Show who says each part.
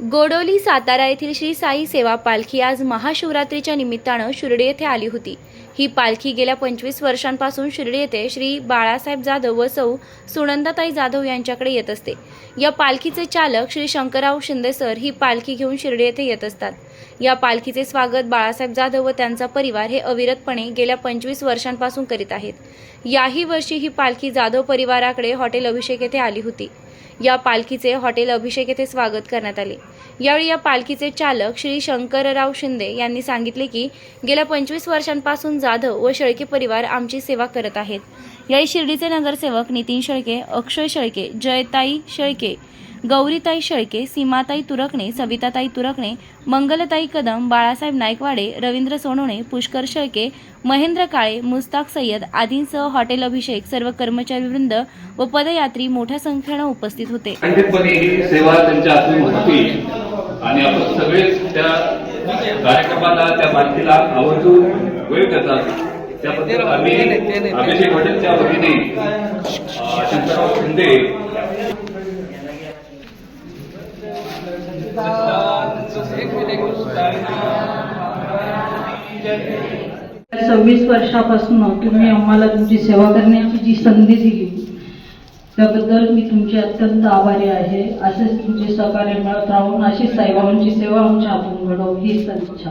Speaker 1: गोडोली सातारा येथील श्री साई सेवा पालखी आज महाशिवरात्रीच्या निमित्तानं शिर्डी येथे आली होती. ही पालखी गेल्या पंचवीस वर्षांपासून शिर्डी येथे श्री बाळासाहेब जाधव व सौ सुनंदाताई जाधव यांच्याकडे येत असते. या पालखीचे चालक श्री शंकरराव शिंदे सर ही पालखी घेऊन शिर्डी येथे येत असतात. या पालखीचे स्वागत बाळासाहेब जाधव व त्यांचा परिवार हे अविरतपणे गेल्या पंचवीस वर्षांपासून करीत आहेत. याही वर्षी ही पालखी जाधव परिवाराकडे हॉटेल अभिषेक येथे आली होती. या पालखीचे हॉटेल अभिषेक येथे स्वागत करण्यात आले. यावेळी या पालखीचे चालक श्री शंकरराव शिंदे यांनी सांगितले की गेल्या पंचवीस वर्षांपासून जाधव व शेळके परिवार आमची सेवा करत आहेत. यावेळी शिर्डीचे नगरसेवक नितीन शेळके अक्षय शेळके जयताई शेळके गौरीताई शेळके सीमाताई तुरकणे सविताताई तुरकणे मंगलताई कदम बाळासाहेब नाईकवाडे रवींद्र सोनवणे पुष्कर शेळके महेंद्र काळे मुस्ताक सय्यद आदींसह हॉटेल अभिषेक सर्व कर्मचारी वृंद व पदयात्री मोठ्या संख्येनं उपस्थित होते.
Speaker 2: सेवा त्यांच्या आणि आपण सगळेच त्या कार्यक्रमाला त्या माहितीला आवर्जून वेळ देतात त्याबद्दल आम्ही अभिषेक हॉटेलच्या वतीने शंकरराव शिंदे
Speaker 3: सव्वीस वर्षापासून तुम्ही आम्हाला तुमची सेवा करण्याची जी संधी दिली त्याबद्दल मी तुमचे अत्यंत आभारी आहे. असेच तुमचे सहकार्य मिळत राहून अशीच साईबाबांची सेवा आमच्या हातून घडव ही सदिच्छा